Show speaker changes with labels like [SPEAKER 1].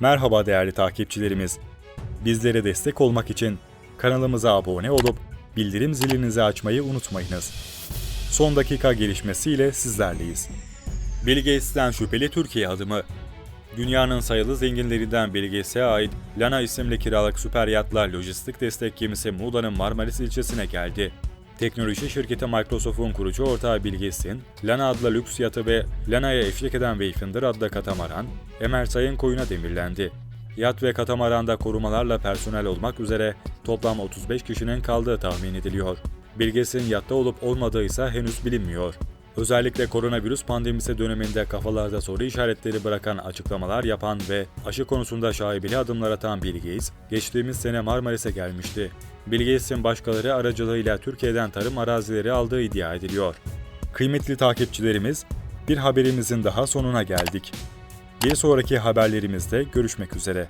[SPEAKER 1] Merhaba değerli takipçilerimiz. Bizlere destek olmak için kanalımıza abone olup bildirim zilinizi açmayı unutmayınız. Son dakika gelişmesiyle sizlerleyiz. Bill Gates'ten şüpheli Türkiye adımı. Dünyanın sayılı zenginlerinden Bill Gates'e ait Lana isimli kiralık süper yatla lojistik destek gemisi Muğla'nın Marmaris ilçesine geldi. Teknoloji şirketi Microsoft'un kurucu ortağı Bill Gates'in Lana adlı lüks yatı ve Lana'ya eşlik eden Wayfinder adlı katamaran, Emer Sayın koyuna demirlendi. Yat ve katamaranda korumalarla personel olmak üzere toplam 35 kişinin kaldığı tahmin ediliyor. Bill Gates'in yatta olup olmadığı ise henüz bilinmiyor. Özellikle koronavirüs pandemisi döneminde kafalarda soru işaretleri bırakan açıklamalar yapan ve aşı konusunda şaibeli adımlar atan Bill Gates, geçtiğimiz sene Marmaris'e gelmişti. Bill Gates'in başkaları aracılığıyla Türkiye'den tarım arazileri aldığı iddia ediliyor. Kıymetli takipçilerimiz, bir haberimizin daha sonuna geldik. Bir sonraki haberlerimizde görüşmek üzere.